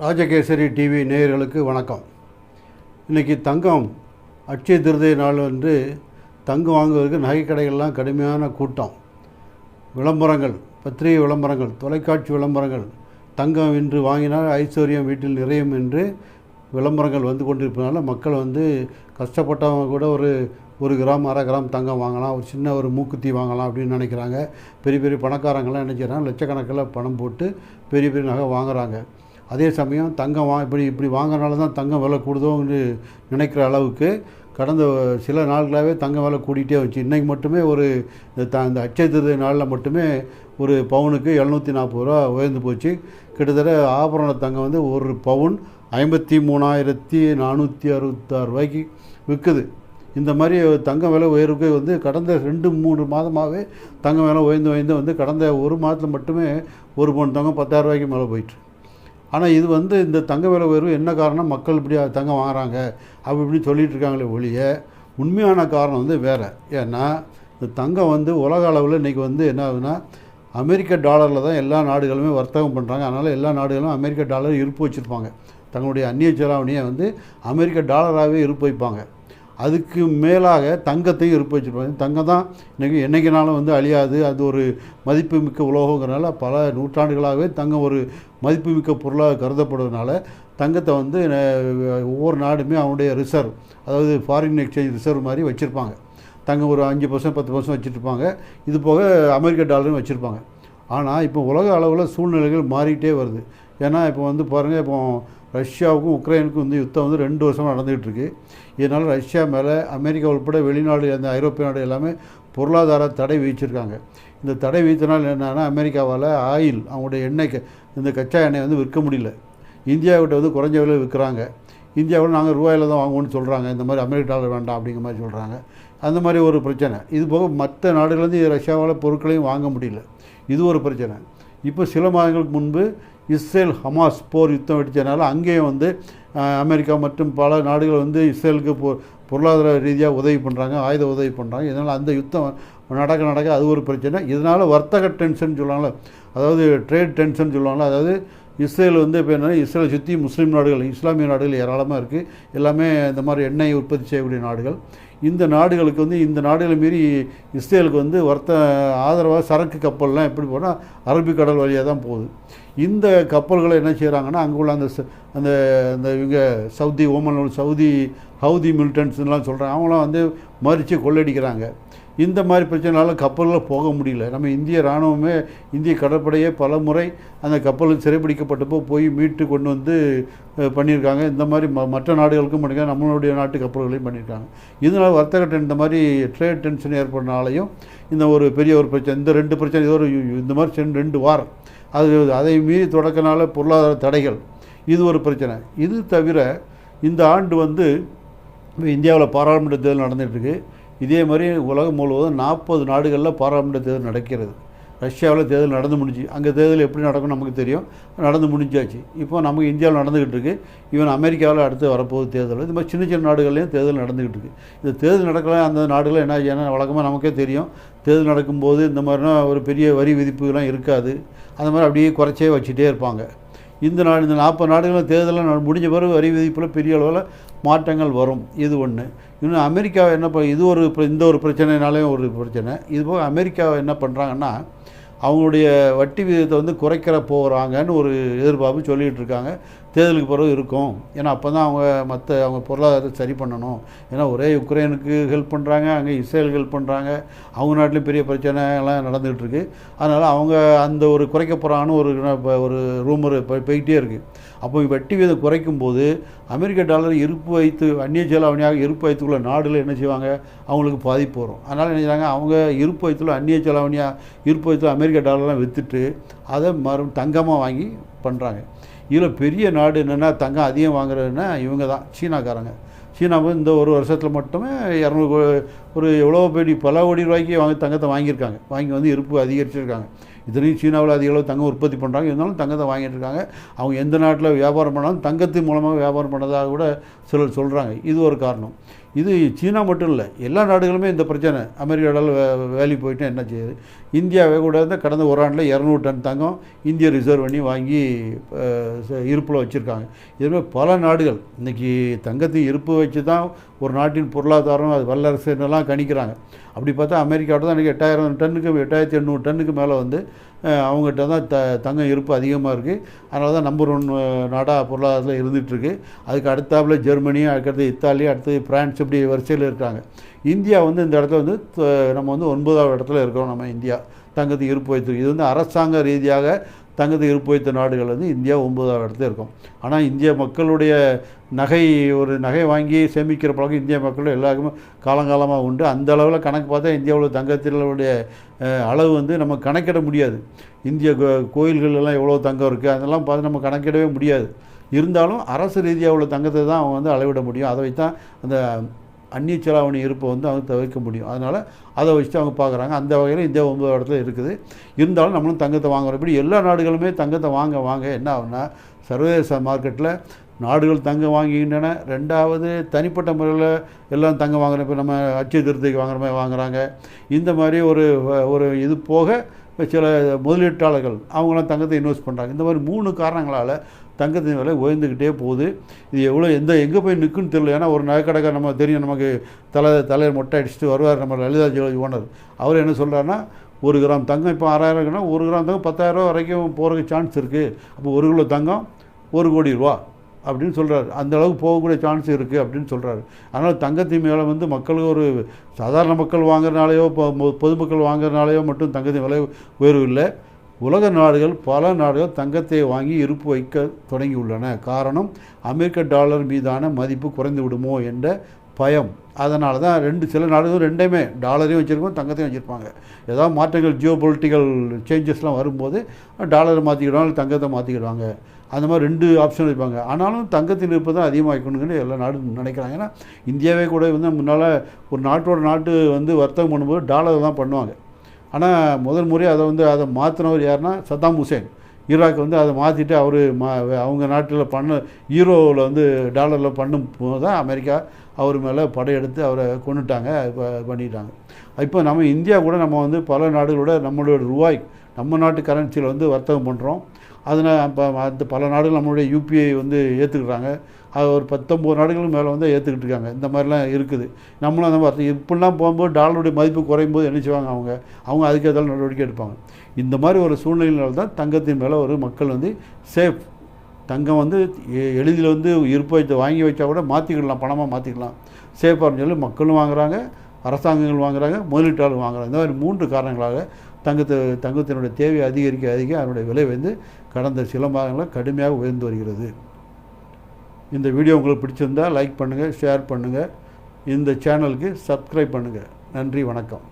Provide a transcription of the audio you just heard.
Rajakesari TV நேயர்களுக்கு வணக்கம். இன்றைக்கி தங்கம் அட்சய திருதை நாள் வந்து தங்கம் வாங்குவதற்கு நகைக்கடைகள்லாம் கடுமையான கூட்டம். விளம்பரங்கள் பத்திரிகை விளம்பரங்கள் தொலைக்காட்சி விளம்பரங்கள் தங்கம் இன்று வாங்கினால் ஐஸ்வர்யம் வீட்டில் நிறையும் என்று விளம்பரங்கள் வந்து கொண்டிருப்பதனால மக்கள் வந்து கஷ்டப்பட்டவங்க கூட ஒரு ஒரு கிராம் அரை கிராம் தங்கம் வாங்கலாம் ஒரு சின்ன ஒரு மூக்குத்தி வாங்கலாம் அப்படின்னு நினைக்கிறாங்க. பெரிய பெரிய பணக்காரங்களாம் நினைக்கிறாங்க லட்சக்கணக்கில் பணம் போட்டு பெரிய பெரிய நகை வாங்குறாங்க. அதே சமயம் தங்கம் வா இப்படி இப்படி வாங்குறனால தான் தங்கம் விலை கூடுதோன்னு நினைக்கிற அளவுக்கு கடந்த சில நாட்களாகவே தங்கம் விலை கூடிகிட்டே வந்துச்சு இன்றைக்கி மட்டுமே ஒரு த இந்த அட்சய திருதை நாளில் மட்டுமே ஒரு பவுனுக்கு எழுநூற்றி நாற்பது ரூபா உயர்ந்து போச்சு. கிட்டத்தட்ட ஆபரண தங்கம் வந்து ஒரு பவுன் ஐம்பத்தி மூணாயிரத்தி நானூற்றி அறுபத்தாறு ரூபாய்க்கு விற்குது இந்த மாதிரி தங்க விலை உயர்வுக்கு வந்து கடந்த ரெண்டு மூணு மாதமாகவே தங்க விலை உயர்ந்து உயர்ந்து வந்து கடந்த ஒரு மாதத்தில் மட்டுமே ஒரு பவுன் தங்கம் பத்தாயிரம் ரூபாய்க்கு மேலே போயிட்டு ஆனால் இது வந்து இந்த தங்க விலை உயர்வு என்ன காரணம்? மக்கள் இப்படி தங்கம் வாங்குறாங்க. அப்படி இப்படின்னு சொல்லிட்டு இருக்காங்களே ஒழிய உண்மையான காரணம் வந்து வேறு. ஏன்னா இந்த தங்கம் வந்து உலக அளவில் இன்றைக்கி வந்து என்ன ஆகுதுன்னா அமெரிக்க டாலரில் தான் எல்லா நாடுகளுமே வர்த்தகம் பண்ணுறாங்க அதனால் எல்லா நாடுகளும் அமெரிக்க டாலர் இருப்பு வச்சுருப்பாங்க. தங்களுடைய அந்நிய செலாவணியை வந்து அமெரிக்க டாலராகவே இருப்பு வைப்பாங்க. அதுக்கு மேலாக தங்கத்தையும் இருப்பு வச்சுருப்பாங்க. தங்கம் தான் இன்றைக்கி என்றைக்குனாலும் வந்து அழியாது. அது ஒரு மதிப்புமிக்க உலோகங்கிறனால பல நூற்றாண்டுகளாகவே தங்கம் ஒரு மதிப்புமிக்க பொருளாக கருதப்படுவதனால தங்கத்தை வந்து ஒவ்வொரு நாடுமே அவனுடைய ரிசர்வ் அதாவது ஃபாரின் எக்ஸ்சேஞ்ச் ரிசர்வ் மாதிரி வச்சுருப்பாங்க. தங்கம் ஒரு அஞ்சு பர்சன்ட் பத்து பர்சன்ட் வச்சுருப்பாங்க. இது போக அமெரிக்க டாலரும் வச்சுருப்பாங்க. ஆனால் இப்போ உலக அளவில் சூழ்நிலைகள் மாறிக்கிட்டே வருது. ஏன்னா இப்போ வந்து பாருங்கள் இப்போ ரஷ்யாவுக்கும் உக்ரைனுக்கும் வந்து யுத்தம் வந்து ரெண்டு வருஷமாக நடந்துகிட்டு இருக்கு இதனால் ரஷ்யா மேலே அமெரிக்கா உட்பட வெளிநாடு அந்த ஐரோப்பிய நாடு எல்லாமே பொருளாதார தடை விதிச்சிருக்காங்க. இந்த தடை விதித்தனால் என்னென்னா அமெரிக்காவால் ஆயில் அவங்களுடைய எண்ணெய் க- இந்த கச்சா எண்ணெய் வந்து விற்க முடியல. இந்தியாவிட்ட வந்து குறைஞ்ச விலையில் விற்கிறாங்க. இந்தியாவில் நாங்கள் ரூபாயில் தான் வாங்குவோம்னு சொல்கிறாங்க இந்த மாதிரி அமெரிக்க டாலர் வேண்டாம் அப்படிங்கிற மாதிரி சொல்கிறாங்க அந்த மாதிரி ஒரு பிரச்சனை. இது போக மற்ற நாடுகள்லேருந்து ரஷ்யாவால் பொருட்களையும் வாங்க முடியல. இது ஒரு பிரச்சனை. இப்போ சில மாதங்களுக்கு முன்பு இஸ்ரேல் ஹமாஸ் போர் யுத்தம் வெடித்ததுனால அங்கேயும் வந்து அமெரிக்கா மற்றும் பல நாடுகள் வந்து இஸ்ரேலுக்கு பொ பொருளாதார ரீதியாக உதவி பண்ணுறாங்க ஆயுத உதவி பண்ணுறாங்க இதனால் அந்த யுத்தம் நடக்க நடக்க அது ஒரு பிரச்சனை. இதனால் வர்த்தக டென்ஷன் சொல்லுவாங்களே அதாவது ட்ரேட் டென்ஷன் சொல்லுவாங்களே அதாவது இஸ்ரேல் வந்து இப்போ என்னென்னா இஸ்ரேலை சுற்றி முஸ்லீம் நாடுகள் இஸ்லாமிய நாடுகள் ஏராளமாக இருக்குது எல்லாமே இந்த மாதிரி எண்ணெய் உற்பத்தி செய்யக்கூடிய நாடுகள். இந்த நாடுகளுக்கு வந்து இந்த நாடுகளை மீறி இஸ்ரேலுக்கு வந்து வர்த்த ஆதரவாக சரக்கு கப்பல்லாம் எப்படி போனால் அரபிக்கடல் வழியாக தான் போகுது. இந்த கப்பல்களை என்ன செய்கிறாங்கன்னா அங்கே உள்ள அந்த அந்த அந்த இவங்க சவுதி ஓமன் சவுதி ஹவுதி மிலிட்டன்ஸ்லாம் சொல்கிறாங்க அவங்களாம் வந்து மறித்து கொள்ளடிக்கிறாங்க. இந்த மாதிரி பிரச்சனைனால கப்பலில் போக முடியல. நம்ம இந்திய இராணுவமே இந்திய கடற்படையே பல முறை அந்த கப்பல் சிறைப்பிடிக்கப்பட்டப்போ போய் மீட்டு கொண்டு வந்து பண்ணியிருக்காங்க. இந்த மாதிரி ம மற்ற நாடுகளுக்கும் பண்ணியிருக்காங்க. நம்மளுடைய நாட்டு கப்பல்களையும் பண்ணியிருக்காங்க. இதனால் வர்த்தக டென் இந்த மாதிரி ட்ரேட் டென்ஷன் ஏற்படுறனாலையும் இந்த ஒரு பெரிய ஒரு பிரச்சனை இந்த ரெண்டு பிரச்சனை இது ஒரு இந்த மாதிரி சென் ரெண்டு வாரம் அது அதை மீறி தொடக்கனால பொருளாதார தடைகள். இது ஒரு பிரச்சனை. இது தவிர இந்த ஆண்டு வந்து இந்தியாவில் பாராளுமன்ற தேர்தல் நடந்துகிட்ருக்கு இதே மாதிரி உலகம் முழுவதும் நாற்பது நாடுகளில் பாராளுமன்ற தேர்தல் நடக்கிறது. ரஷ்யாவில் தேர்தல் நடந்து முடிஞ்சு அங்கே தேர்தல் எப்படி நடக்கும் நமக்கு தெரியும். நடந்து முடிஞ்சாச்சு. இப்போ நமக்கு இந்தியாவில் நடந்துக்கிட்டு இருக்கு. ஈவன் அமெரிக்காவில் அடுத்து வரப்போகுது தேர்தல். இது மாதிரி சின்ன சின்ன நாடுகள்லையும் தேர்தல் நடந்துக்கிட்டு இருக்கு. இந்த தேர்தல் நடக்கலாம் அந்த நாடுகளில் என்ன ஏன்னா வழக்கமாக நமக்கே தெரியும். தேர்தல் நடக்கும்போது இந்த மாதிரினா ஒரு பெரிய வரி விதிப்புலாம் இருக்காது. அந்த மாதிரி அப்படியே குறைச்சே வச்சுட்டே இருப்பாங்க. இந்த நாடு இந்த நாற்பது நாடுகளில் தேர்தலில் முடிஞ்ச பிறகு வரி விதிப்பில் பெரிய அளவில் மாற்றங்கள் வரும். இது ஒன்று இன்னும் அமெரிக்கா என்ன பண்ண இது ஒரு இந்த ஒரு பிரச்சனைனாலேயும் ஒரு பிரச்சனை. இது போக அமெரிக்கா என்ன பண்ணுறாங்கன்னா அவங்களுடைய வட்டி விகிதத்தை வந்து குறைக்கிற போகிறாங்கன்னு ஒரு எதிர்பார்ப்பு சொல்லிகிட்டு இருக்காங்க. தேர்தலுக்கு பிறகு இருக்கும். ஏன்னா அப்போ தான் அவங்க மற்ற அவங்க பொருளாதாரத்தை சரி பண்ணணும். ஏன்னா ஒரே உக்ரைனுக்கு ஹெல்ப் பண்ணுறாங்க அங்கே இஸ்ரேல் ஹெல்ப் பண்ணுறாங்க அவங்க நாட்டிலையும் பெரிய பிரச்சனை எல்லாம் நடந்துகிட்டு அதனால் அவங்க அந்த ஒரு குறைக்க போகிறான்னு ஒரு ஒரு ரூமர் போய்கிட்டே இருக்குது அப்போ வட்டி வீதம் குறைக்கும் போது அமெரிக்க டாலர் இருப்பு வைத்து அந்நிய செலாவணியாக இருப்பு வைத்துள்ள நாடுகள் என்ன செய்வாங்க? அவங்களுக்கு பாதிப்பு வரும். அதனால் என்ன செய்வாங்க அவங்க இருப்பு வைத்துள்ள அந்நிய செலாவணியாக இருப்பு வைத்துள்ள அமெரிக்க டாலர்லாம் விற்றுட்டு அதை மறு தங்கமாக வாங்கி பண்ணுறாங்க இதில் பெரிய நாடு என்னென்னா தங்கம் அதிகம் வாங்குறதுன்னா இவங்க தான் சீனாக்காரங்க. சீனா வந்து இந்த ஒரு வருஷத்தில் மட்டுமே இரநூறு ஒரு எவ்வளோ பெரிய பல கோடி ரூபாய்க்கு வாங்கி தங்கத்தை வாங்கியிருக்காங்க. வாங்கி வந்து இருப்பு அதிகரிச்சிருக்காங்க. இதுலேயும் சீனாவில் அதிக அளவு தங்கம் உற்பத்தி பண்ணுறாங்க இருந்தாலும் தங்கத்தை வாங்கிட்டு இருக்காங்க அவங்க எந்த நாட்டில் வியாபாரம் பண்ணாலும் தங்கத்தின் மூலமாக வியாபாரம் பண்ணதாக கூட சிலர் சொல்கிறாங்க இது ஒரு காரணம். இது சீனா மட்டும் இல்லை எல்லா நாடுகளுமே இந்த பிரச்சனை. அமெரிக்காவில் வேலி போயிட்டு என்ன செய்யுது இந்தியாவே கூட இருந்தால் கடந்த ஒரு ஆண்டில் இரநூறு டன் தங்கம் இந்திய ரிசர்வ் பண்ணி வாங்கி இருப்பில் வச்சுருக்காங்க. இதுமாதிரி பல நாடுகள் இன்றைக்கி தங்கத்தை இருப்பு வச்சு தான் ஒரு நாட்டின் பொருளாதாரம் அது வல்லரசுன்னெல்லாம் கணிக்கிறாங்க. அப்படி பார்த்தா அமெரிக்காவோட தான் எனக்கு எட்டாயிரம் டன்னுக்கு எட்டாயிரத்தி எண்ணூறு டன்னுக்கு மேலே வந்து அவங்ககிட்ட தான் த தங்கம் இருப்பு அதிகமாக இருக்குது அதனால தான் நம்பர் ஒன் நாடாக பொருளாதாரத்தில் இருந்துகிட்ருக்கு அதுக்கு அடுத்தாப்பில் ஜெர்மனி அதுக்கடுத்து இத்தாலி அடுத்தது பிரான்ஸ் இப்படி வரிசையில் இருக்காங்க. இந்தியா வந்து இந்த இடத்துல வந்து நம்ம வந்து ஒன்பதாவது இடத்துல இருக்கோம் நம்ம இந்தியா. தங்கத்துக்கு இருப்பு வைத்திருக்கு. இது வந்து அரசாங்க ரீதியாக தங்கத்தை இருப்பு வைத்த நாடுகள் வந்து இந்தியா ஒன்பதாவது இடத்துல இருக்கும். ஆனால் இந்திய மக்களுடைய நகை ஒரு நகை வாங்கி சேமிக்கிற பழக்கம் இந்திய மக்கள் எல்லாருக்குமே காலங்காலமாக உண்டு. அந்த அளவில் கணக்கு பார்த்தா இந்தியாவில் தங்கத்தினுடைய அளவு வந்து நம்ம கணக்கிட முடியாது. இந்திய கோ- எவ்வளோ தங்கம் இருக்குது அதெல்லாம் பார்த்து நம்ம கணக்கிடவே முடியாது. இருந்தாலும் அரசு ரீதியாக உள்ள தங்கத்தை தான் அவங்க வந்து அளவிட முடியும். அதை வைத்தான் அந்த அந்நிய செலாவணி இருப்பை வந்து அவங்க தவிர்க்க முடியும். அதனால் அதை வச்சுட்டு அவங்க பார்க்குறாங்க. அந்த வகையில் இந்தியா ஒன்பது இடத்துல இருக்குது. இருந்தாலும் நம்மளும் தங்கத்தை வாங்குறோம் இப்படி எல்லா நாடுகளுமே தங்கத்தை வாங்க வாங்க என்ன ஆகுனா சர்வதேச மார்க்கெட்டில் நாடுகள் தங்கம் வாங்குகின்றன. ரெண்டாவது தனிப்பட்ட முறையில் எல்லாம் தங்கம் வாங்குற இப்போ நம்ம அச்சய திருத்திக்கு வாங்குற மாதிரி வாங்குறாங்க. இந்த மாதிரி ஒரு ஒரு இது போக சில முதலீட்டாளர்கள் அவங்களாம் தங்கத்தை இன்வெஸ்ட் பண்ணுறாங்க இந்த மாதிரி மூணு காரணங்களால் தங்கத்தின் விலை உயர்ந்துக்கிட்டே போகுது. இது எவ்வளோ எந்த எங்கே போய் நிற்குன்னு தெரியல. ஏன்னா ஒரு நகைக்கடைக்கார நம்ம தெரியும் நமக்கு தலை தலையை மொட்டை அடிச்சுட்டு வருவார் நம்ம லலிதா ஜோதி ஓனர். அவர் என்ன சொல்கிறாருன்னா ஒரு கிராம் தங்கம் இப்போ ஆறாயிரம் இருக்குன்னா ஒரு கிராம் தங்கம் பத்தாயிரரூவா வரைக்கும் போகிறதுக்கு சான்ஸ் இருக்குது அப்போ ஒரு கிலோ தங்கம் ஒரு கோடி ரூபா. அப்படின்னு சொல்கிறார் அந்த அளவுக்கு போகக்கூடிய சான்ஸ் இருக்குது அப்படின்னு சொல்கிறாரு அதனால் தங்கத்தின் மேலே வந்து மக்களுக்கு ஒரு சாதாரண மக்கள் வாங்குறதுனாலையோ பொதுமக்கள் வாங்குறதுனாலையோ மட்டும் தங்கத்தின் விலை உயர்வு இல்லை. உலக நாடுகள் பல நாடுகள் தங்கத்தை வாங்கி இருப்பு வைக்க தொடங்கியுள்ளன. காரணம் அமெரிக்க டாலர் மீதான மதிப்பு குறைந்து விடுமோ என்ற பயம். அதனால தான் ரெண்டு சில நாடுகள் ரெண்டையுமே டாலரையும் வச்சுருக்கோம் தங்கத்தையும் வச்சுருப்பாங்க. ஏதாவது மாற்றங்கள் ஜியோ பொலிட்டிக்கல் சேஞ்சஸ்லாம் வரும்போது டாலரை மாற்றிக்கிடுவாங்க தங்கத்தை மாற்றிக்கிடுவாங்க அந்த மாதிரி ரெண்டு ஆப்ஷன் வைப்பாங்க. ஆனாலும் தங்கத்தின் இருப்பு தான் அதிகமாகிக்கணுங்கன்னு எல்லா நாடும் நினைக்கிறாங்க. ஏன்னா இந்தியாவே கூட வந்து முன்னால் ஒரு நாட்டோட நாட்டு வந்து வர்த்தகம் பண்ணும்போது டாலர் தான் பண்ணுவாங்க. ஆனால் முதல் முறை அதை வந்து அதை மாற்றினவர் யாருன்னா சத்தாம் ஹுசேன். ஈராக் வந்து அதை மாற்றிட்டு அவர் மா அவங்க நாட்டில் பண்ண ஈரோவில் வந்து டாலரில் பண்ணும் போது தான் அமெரிக்கா அவர் மேலே படையெடுத்து அவரை கொண்டுட்டாங்க இப்போ பண்ணிட்டாங்க. இப்போ நம்ம இந்தியா கூட நம்ம வந்து பல நாடுகளோட நம்மளோட ரூபாய் நம்ம நாட்டு கரன்சியில் வந்து வர்த்தகம் பண்ணுறோம் அதனால் இப்போ அந்த பல நாடுகள் நம்மளுடைய யூபிஐ வந்து ஏற்றுக்கிறாங்க அது ஒரு பத்தொம்போது நாடுகளுக்கு மேலே வந்து ஏற்றுக்கிட்டு இருக்காங்க. இந்த மாதிரிலாம் இருக்குது. நம்மளும் அந்த மாதிரி இப்படிலாம் போகும்போது டாலருடைய மதிப்பு குறையும் போது என்ன செய்வாங்க அவங்க? அவங்க அதுக்கு ஏதாவது நடவடிக்கை எடுப்பாங்க. இந்த மாதிரி ஒரு சூழ்நிலையினால தான் தங்கத்தின் மேலே ஒரு மக்கள் வந்து சேஃப் தங்கம் வந்து எளிதில் வந்து இருப்பு வைத்து வாங்கி வச்சா கூட மாற்றிக்கிடலாம் பணமாக மாற்றிக்கலாம் சேஃபாக சொல்லி மக்களும் வாங்குறாங்க அரசாங்கங்கள் வாங்குறாங்க முதலீட்டாளர்கள் வாங்குறாங்க. இந்த மாதிரி மூன்று காரணங்களாக தங்கத்தை தங்கத்தினுடைய தேவை அதிகரிக்க அதிக அதனுடைய விலை வந்து கடந்த சில மாதங்களில் கடுமையாக உயர்ந்து வருகிறது. இந்த வீடியோ உங்களுக்கு பிடிச்சிருந்தா லைக் பண்ணுங்கள் ஷேர் பண்ணுங்கள் இந்த சேனலுக்கு சப்ஸ்கிரைப் பண்ணுங்கள் நன்றி வணக்கம்.